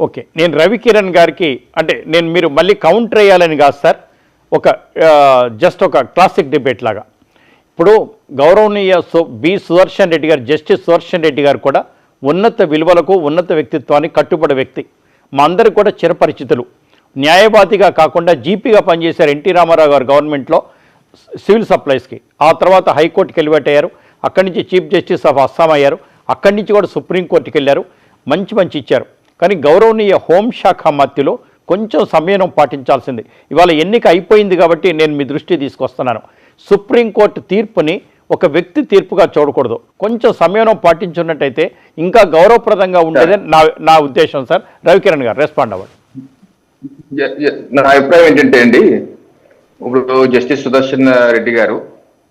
Okay. నేను రవికిరణ్ గారికి అంటే నేను మీరు మళ్ళీ కౌంటర్ వేయాలని కాదు సార్ ఒక జస్ట్ ఒక క్లాసిక్ డిబేట్ లాగా. ఇప్పుడు గౌరవనీయ సు బి సుదర్శన్ రెడ్డి గారు జస్టిస్ సుదర్శన్ రెడ్డి గారు కూడా ఉన్నత విలువలకు ఉన్నత వ్యక్తిత్వానికి కట్టుబడి వ్యక్తి. మా అందరికి కూడా చిరపరిచితులు న్యాయవాదిగా కాకుండా జీపీగా పనిచేశారు ఎన్టీ రామారావు గారు గవర్నమెంట్లో సివిల్ సప్లైస్కి. ఆ తర్వాత హైకోర్టుకి ఎలివేట్ అయ్యారు. అక్కడి నుంచి చీఫ్ జస్టిస్ ఆఫ్ అస్సాం అయ్యారు. అక్కడి నుంచి కూడా సుప్రీంకోర్టుకి వెళ్ళారు. మంచి మంచి ఇచ్చారు. కానీ గౌరవనీయ హోంశాఖ మధ్యలో కొంచెం సంయనం పాటించాల్సింది. ఇవాళ ఎన్నిక అయిపోయింది కాబట్టి నేను మీ దృష్టి తీసుకొస్తున్నాను. సుప్రీంకోర్టు తీర్పుని ఒక వ్యక్తి తీర్పుగా చూడకూడదు. కొంచెం సంయనం పాటించున్నట్టయితే ఇంకా గౌరవప్రదంగా ఉండేది నా నా ఉద్దేశం సార్. రవికిరణ్ గారు రెస్పాండ్ అవ్వండి. నా అభిప్రాయం ఏంటంటే అండి ఇప్పుడు జస్టిస్ సుదర్శన్ రెడ్డి గారు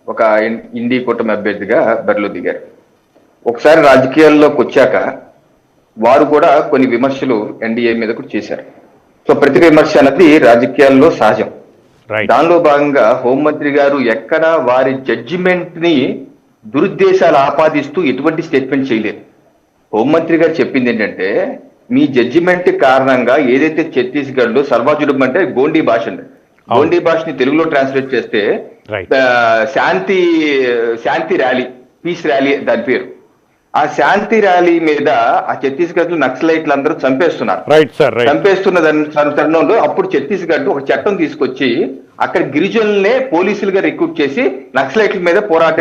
ఒక ఇండి కూటమి అభ్యర్థిగా బరిలో దిగారు. ఒకసారి రాజకీయాల్లోకి వచ్చాక వారు కూడా కొన్ని విమర్శలు ఎన్డీఏ మీద కూడా చేశారు. సో ప్రతి విమర్శ అన్నది రాజకీయాల్లో సహజం. దానిలో భాగంగా హోంమంత్రి గారు ఎక్కడ వారి జడ్జిమెంట్ని దురుద్దేశాలు ఆపాదిస్తూ ఎటువంటి స్టేట్మెంట్ చేయలేదు. హోంమంత్రి గారు చెప్పింది ఏంటంటే మీ జడ్జిమెంట్ కారణంగా ఏదైతే ఛత్తీస్గఢ్లో సర్వాజుడం అంటే గోండీ భాష అండి. గోండీ భాషని తెలుగులో ట్రాన్స్లేట్ చేస్తే శాంతి శాంతి ర్యాలీ పీస్ ర్యాలీ దాని పేరు. ఆ శాంతి ర్యాలీ మీద ఆ ఛత్తీస్గఢ్లో నక్సలైట్లు అందరూ చంపేస్తున్నారు రైట్ సార్ చంపేస్తున్న దాని తరు- తరుణంలో అప్పుడు ఛత్తీస్గఢ్ ఒక చట్టం తీసుకొచ్చి అక్కడ గిరిజనులనే పోలీసులుగా రిక్రూట్ చేసి నక్సలైట్ల మీద పోరాట.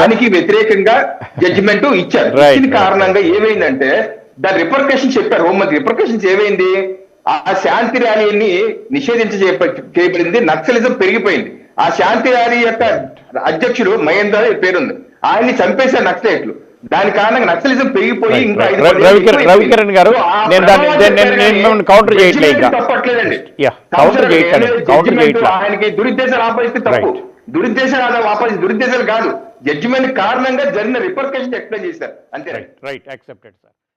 దానికి వ్యతిరేకంగా జడ్జిమెంట్ ఇచ్చారు. Right, కారణంగా ఏమైందంటే దాని రిపర్కషన్ చెప్పారు హోంమంత్రి. రిపర్కషన్స్ ఏమైంది? ఆ శాంతి ర్యాలీని నిషేధించ చేయబడింది. నక్సలిజం పెరిగిపోయింది. ఆ శాంతి ర్యాలీ యొక్క అధ్యక్షుడు మహేందర్ పేరుంది. ఆయన్ని చంపేశారు నక్సలైట్లు. దాని కారణంగా నక్సలిజం పెరిగిపోయి ఇంకా రవికిరణ్- గారు, నేను దాన్ని- సంవత్సరం చేయట్లేదు. చేయట్లే. ఆయనకి దురుద్దేశాలు ఆపాదిస్తే తప్పు. దురుద్దేశాలు ఆపాదిస్తే దురుద్దేశాలు కాదు. జడ్జిమెంట్ కారణంగా జరిగిన రిపర్కషన్ ఎక్స్ప్లెయిన్ చేశారు. అంతే. Right right accepted sir